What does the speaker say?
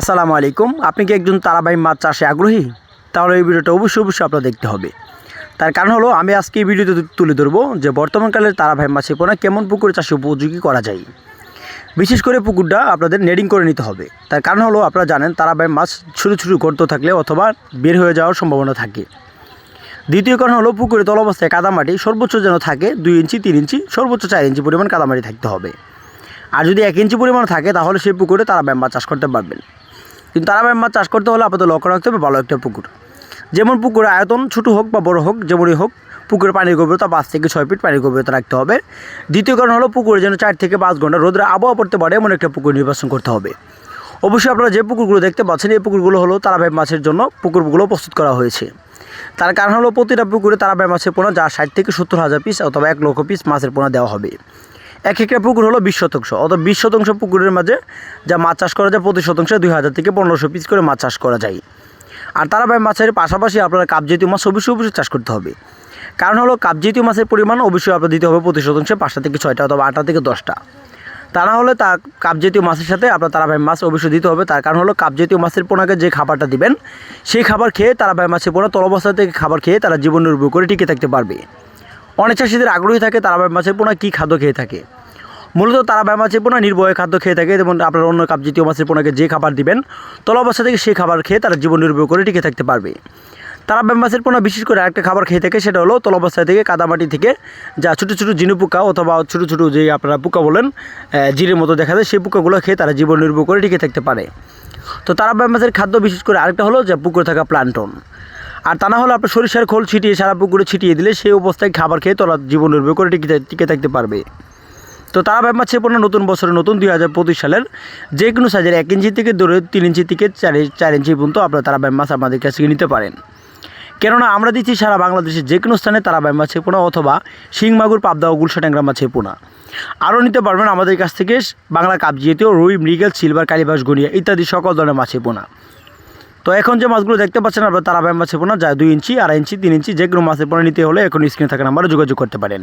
আসসালামু আলাইকুম। আপনি কি একজন তারাবাই মাছ চাষে আগ্রহী? তাহলে এই ভিডিওটা অবশ্যই অবশ্যই আপনার দেখতে হবে। তার কারণ হলো, আমি আজকে এই ভিডিওতে তুলে ধরবো যে বর্তমানকালে তারাভাই মাছের পোনা কেমন পুকুরে চাষে উপযোগী করা যায়। বিশেষ করে পুকুরটা আপনাদের নেডিং করে নিতে হবে। তার কারণ হলো, আপনারা জানেন তারাবাই মাছ ছোটো ছোটো গর্ত থাকলে অথবা বের হয়ে যাওয়ার সম্ভাবনা থাকে। দ্বিতীয় কারণ হলো, পুকুরে তল অবস্থায় কাদামাটি সর্বোচ্চ যেন থাকে দুই ইঞ্চি, তিন ইঞ্চি, সর্বোচ্চ চার ইঞ্চি পরিমাণ কাদামাটি থাকতে হবে। আর যদি এক ইঞ্চি পরিমাণ থাকে, তাহলে সেই পুকুরে তারাবাই মাছ চাষ করতে পারবেন। কিন্তু তারাবাই মাছ চাষ করতে হলে আপাতত লক্ষ্য রাখতে হবে, ভালো একটা পুকুর। যেমন পুকুরের আয়তন ছোটো হোক বা বড় হোক, যেমনই হোক পুকুরের পানির গভীরতা পাঁচ থেকে ছয় ফিট পানির গভীরতা রাখতে হবে। দ্বিতীয় কারণ হলো পুকুরে যেন চার থেকে পাঁচ ঘণ্টা রোদের আবহাওয়া পড়তে পারে, এমন একটা পুকুর নির্বাচন করতে হবে। অবশ্যই আপনারা যে পুকুরগুলো দেখতে পাচ্ছেন, এই পুকুরগুলো হলো তারাবাই মাছের জন্য পুকুরগুলো প্রস্তুত করা হয়েছে। তার কারণ হলো প্রতিটা পুকুরে তারাবাই মাছের পোনা যা ষাট থেকে সত্তর হাজার পিস অথবা এক লক্ষ পিস মাছের পোনা দেওয়া হবে। এক একটা পুকুর হলো বিশ শতাংশ। অথবা বিশ শতাংশ পুকুরের মাঝে যা মাছ চাষ করা যায় প্রতি শতাংশে দুই হাজার থেকে পনেরোশো পিস করে মাছ চাষ করা যায়। আর তারা ভাই মাছের পাশাপাশি আপনারা কাপ জাতীয় মাছ অবশ্যই অবশ্যই চাষ করতে হবে। কারণ হলো কাপ জাতীয় মাছের পরিমাণ অবশ্যই আপনার দিতে হবে প্রতি শতাংশে পাঁচটা থেকে ছয়টা অথবা আটটা থেকে দশটা। তা না হলে তা কাপ জাতীয় মাছের সাথে আপনার তারাবাই মাছ অবশ্যই দিতে হবে। তার কারণ হলো কাপ জাতীয় মাছের পোনাকে যে খাবারটা দিবেন, সেই খাবার খেয়ে তারাবাই মাছের পোনা তল অবস্থা থেকে খাবার খেয়ে তারা জীবন নির্ভর করে টিকে থাকতে পারবে। অনেক চাষিদের আগ্রহী থাকে তারাবাই মাছের পোনা কী খাদ্য খেয়ে থাকে? মূলত তারাবাই মাছের পোনা নির্ভয়ে খাদ্য খেয়ে থাকে, যেমন আপনার অন্য কাপ জাতীয় মাছের পোনাকে যে খাবার দিবেন তল অবস্থা থেকে সেই খাবার খেয়ে তারা জীবন নির্ভর করে টিকে থাকতে পারবে। তারা মাছের পোনা বিশেষ করে আরেকটা খাবার খেয়ে থাকে, সেটা হলো তল অবস্থায় থেকে কাদামাটি থেকে যা ছোটো ছোটো জিনু পোকা অথবা ছোটো ছোটো যে আপনারা পোকা বলেন জিরের মতো দেখা যায় সেই পোকাগুলো খেয়ে তারা জীবন নির্ভর করে টিকে থাকতে পারে। তো তারা ব্যায়াম মাছের খাদ্য বিশেষ করে আরেকটা হলো যে পুকুরে থাকা প্লান্টন। আর তা না হলে আপনার সরিষার খোল ছিটিয়ে, সারা পুকুরে ছিটিয়ে দিলে সেই অবস্থায় খাবার খেয়ে তারা জীবন নির্ভর করে টিকে টিকে থাকতে পারবে। তো তারা মাছের পণ্য নতুন বছরে নতুন দুই হাজার পঁচিশ সালের যে কোনো সাইজের এক ইঞ্চি থেকে ধরে তিন ইঞ্চি থেকে চার চার ইঞ্চি পর্যন্ত আপনারা তারা ব্যায়াম মাছ আমাদের কাছ নিতে পারেন। কেননা আমরা দিচ্ছি সারা বাংলাদেশের যে কোনো স্থানে তারা ব্যায়াম মাছের পোনা অথবা শিং মাগুর পাবদা ও গুলশা ট্যাংরা মাছের পোনা আরও নিতে পারবেন আমাদের কাছ থেকে বাংলা কাপ জাতীয় রুই, মৃগেল, সিলভার, কালীবাস গড়িয়া ইত্যাদি সকল ধরনের মাছের পোনা তো এখন যে মাছগুলো দেখতে পাচ্ছেন, আপনার তারা মাছের পোনা যায় দুই ইঞ্চি, আড়াই ইঞ্চি, তিন ইঞ্চি, যে কোনো মাছের পোনা নিতে হলে এখন স্ক্রিনে থাকা নাম্বারে যোগাযোগ করতে পারেন।